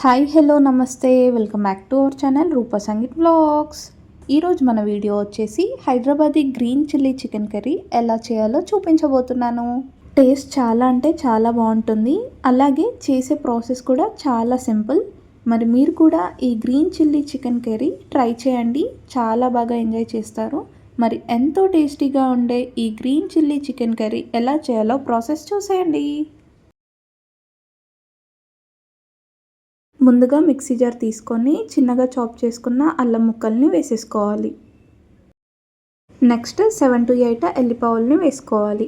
Hi hello namaste. Welcome back to our channel Rupa Sangeet blogs. ఈరోజు మన video వచ్చేసి Hyderabadi green chilli chicken curry ఎలా చేయాలో చూపించబోతున్నాను. టేస్ట్ చాలా అంటే చాలా బాగుంటుంది. అలాగే చేసే ప్రాసెస్ కూడా చాలా సింపుల్. మరి మీరు కూడా ఈ green chilli chicken curry try చేయండి. చాలా బాగా ఎంజాయ్ చేస్తారు. మరి ఎంతో టేస్టీగా ఉండే ఈ గ్రీన్ చిల్లీ చికెన్ కర్రీ ఎలా చేయాలో ప్రాసెస్ చూసేయండి. ముందుగా మిక్సీ జార్ తీసుకొని చిన్నగా చాప్ చేసుకున్న అల్లం ముక్కల్ని వేసేసుకోవాలి. నెక్స్ట్ సెవెన్ టు ఎయిట్ ఎల్లిపావుల్ని వేసుకోవాలి.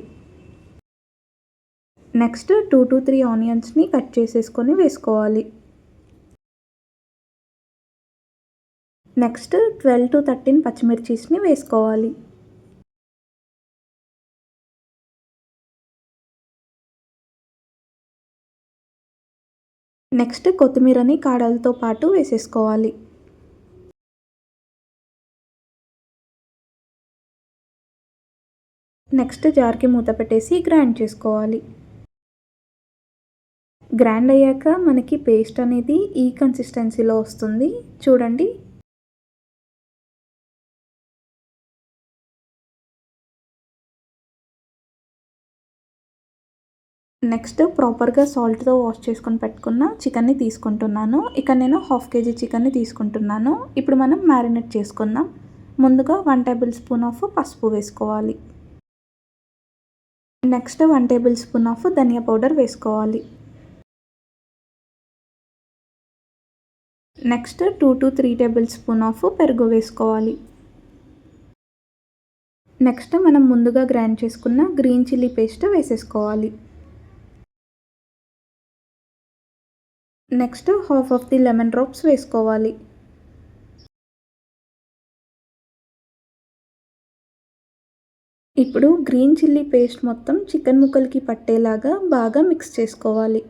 నెక్స్ట్ టూ టు త్రీ ఆనియన్స్ని కట్ చేసేసుకొని వేసుకోవాలి. నెక్స్ట్ ట్వెల్వ్ టు థర్టీన్ పచ్చిమిర్చీస్ని వేసుకోవాలి. నెక్స్ట్ కొత్తిమీరని కాడలతో పాటు వేసేసుకోవాలి. నెక్స్ట్ జార్కి మూత పెట్టేసి గ్రైండ్ చేసుకోవాలి. గ్రైండ్ అయ్యాక మనకి పేస్ట్ అనేది ఈ కన్సిస్టెన్సీలో వస్తుంది. చూడండి నెక్స్ట్ ప్రాపర్గా సాల్ట్తో వాష్ చేసుకొని పెట్టుకున్న చికెన్ని తీసుకుంటున్నాను. ఇక నేను హాఫ్ కేజీ చికెన్ని తీసుకుంటున్నాను. ఇప్పుడు మనం మ్యారినేట్ చేసుకుందాం. ముందుగా వన్ టేబుల్ స్పూన్ ఆఫ్ పసుపు వేసుకోవాలి. Next one tablespoon of ధనియా పౌడర్ వేసుకోవాలి. Next two to three tablespoon of పెరుగు వేసుకోవాలి. నెక్స్ట్ మనం ముందుగా గ్రైండ్ చేసుకున్న గ్రీన్ చిల్లీ పేస్ట్ వేసేసుకోవాలి. Next half of the lemon drops వేసుకోవాలి. ఇప్పుడు గ్రీన్ చిల్లీ పేస్ట్ మొత్తం చికెన్ ముక్కలకి పట్టేలాగా బాగా మిక్స్ చేసుకోవాలి.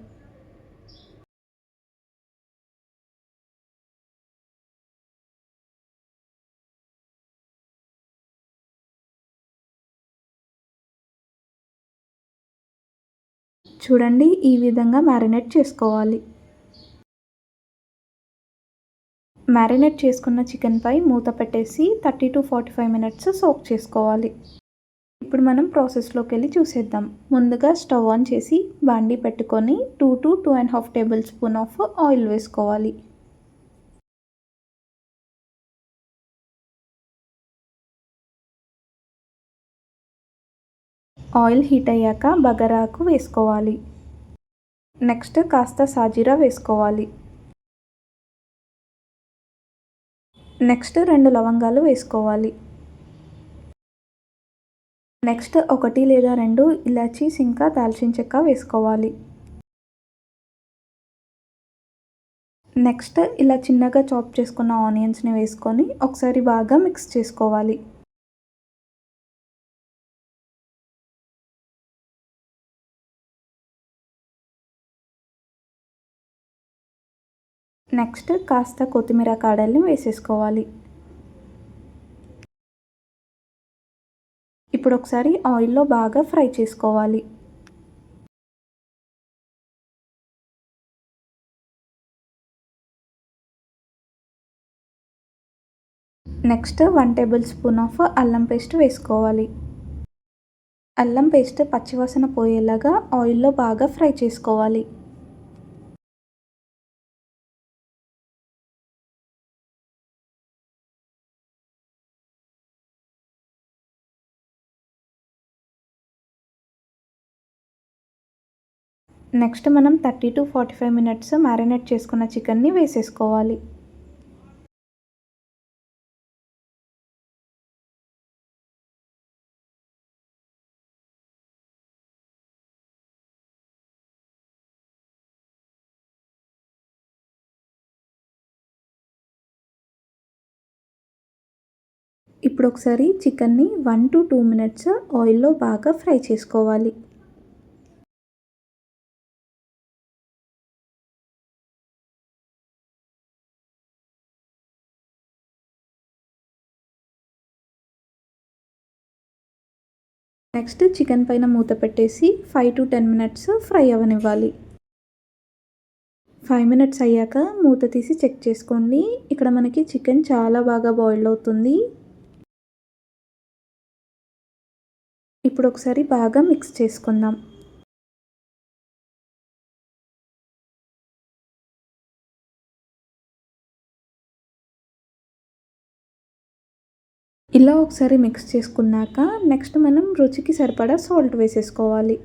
చూడండి ఈ విధంగా మ్యారినేట్ చేసుకోవాలి. మ్యారినేట్ చేసుకున్న చికెన్పై మూత పెట్టేసి thirty to forty five minutes soak చేసుకోవాలి. ఇప్పుడు మనం ప్రాసెస్లోకి వెళ్ళి చూసేద్దాం. ముందుగా స్టవ్ ఆన్ చేసి బాండీ పెట్టుకొని two to two and half tablespoon of oil వేసుకోవాలి. ఆయిల్ హీట్ అయ్యాక బగరాకు వేసుకోవాలి. నెక్స్ట్ కాస్త సాజీరా వేసుకోవాలి. నెక్స్ట్ రెండు లవంగాలు వేసుకోవాలి. నెక్స్ట్ ఒకటి లేదా రెండు ఇలాచీస్ ఇంకా దాల్చిన చెక్క వేసుకోవాలి. నెక్స్ట్ ఇలా చిన్నగా చాప్ చేసుకున్న ఆనియన్స్ని వేసుకొని ఒకసారి బాగా మిక్స్ చేసుకోవాలి. నెక్స్ట్ కాస్త కొత్తిమీర కాడల్ని వేసేసుకోవాలి. ఇప్పుడు ఒకసారి ఆయిల్లో బాగా ఫ్రై చేసుకోవాలి. Next one tablespoon of అల్లం పేస్ట్ వేసుకోవాలి. అల్లం పేస్ట్ పచ్చివాసన పోయేలాగా ఆయిల్లో బాగా ఫ్రై చేసుకోవాలి. నెక్స్ట్ మనం thirty to forty five minutes marinate చేసుకున్న చికెన్ని వేసేసుకోవాలి. ఇప్పుడు ఒకసారి చికెన్ని వన్ టు టూ మినిట్స్ ఆయిల్లో బాగా ఫ్రై చేసుకోవాలి. నెక్స్ట్ చికెన్ పైన మూత పెట్టేసి five to ten minutes fry అవనివ్వాలి. Five minutes అయ్యాక మూత తీసి చెక్ చేసుకోండి. ఇక్కడ మనకి చికెన్ చాలా బాగా బాయిల్ అవుతుంది. ఇప్పుడు ఒకసారి బాగా మిక్స్ చేసుకుందాం. ఇలా ఒకసారి మిక్స్ చేసుకున్నాక నెక్స్ట్ మనం రుచికి సరిపడా సాల్ట్ వేసేసుకోవాలి.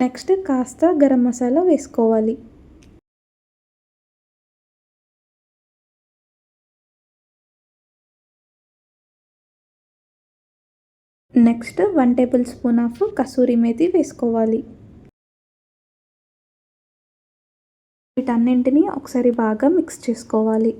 నెక్స్ట్ కాస్త గరం మసాలా వేసుకోవాలి. Next one tablespoon of kasuri methi వేసుకోవాలి. వీటన్నింటినీ ఒకసారి బాగా మిక్స్ చేసుకోవాలి.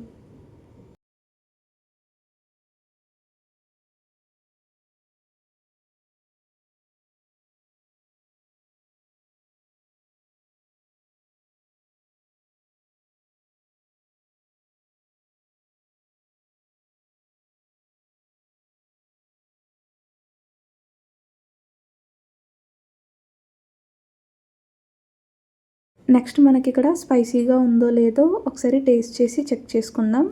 నెక్స్ట్ మనకి ఇక్కడ స్పైసీగా ఉందో లేదో ఒకసారి టేస్ట్ చేసి చెక్ చేసుకుందాం.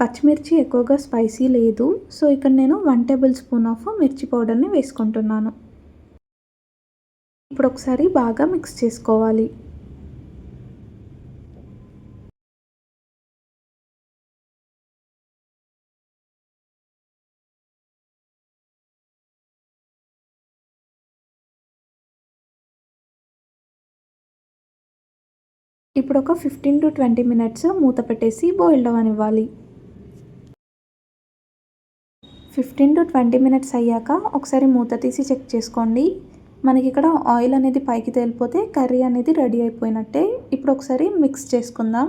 పచ్చిమిర్చి ఎక్కువగా స్పైసీ లేదు. సో ఇక్కడ నేను వన్ టేబుల్ స్పూన్ ఆఫ్ మిర్చి పౌడర్ని వేసుకుంటున్నాను. ఇప్పుడు ఒకసారి బాగా మిక్స్ చేసుకోవాలి. ఇప్పుడు ఒక ఫిఫ్టీన్ టు ట్వంటీ మినిట్స్ మూత పెట్టేసి బాయిల్డ్ అవ్వనివ్వాలి ఫిఫ్టీన్ టు ట్వంటీ మినిట్స్ అయ్యాక ఒకసారి మూత తీసి చెక్ చేసుకోండి. మనకి ఇక్కడ ఆయిల్ అనేది పైకి తేలిపోతే కర్రీ అనేది రెడీ అయిపోయినట్టే. ఇప్పుడు ఒకసారి మిక్స్ చేసుకుందాం.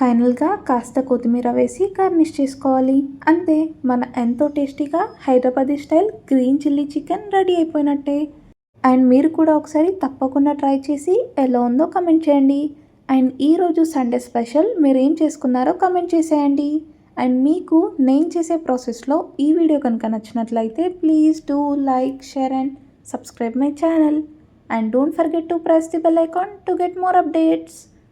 ఫైనల్గా కాస్త కొత్తిమీర వేసి గార్నిష్ చేసుకోవాలి. అంతే మన ఎంతో టేస్టీగా Hyderabadi style green chilli chicken ready అయిపోయినట్టే. అండ్ మీరు కూడా ఒకసారి తప్పకుండా ట్రై చేసి ఎలా ఉందో కమెంట్ చేయండి. అండ్ ఈరోజు సండే స్పెషల్ మీరు ఏం చేసుకున్నారో కమెంట్ చేసేయండి. అండ్ మీకు నేను చేసే ప్రాసెస్లో ఈ వీడియో కనుక నచ్చినట్లయితే please do like share and subscribe my channel. And don't forget to press the bell icon to get more updates.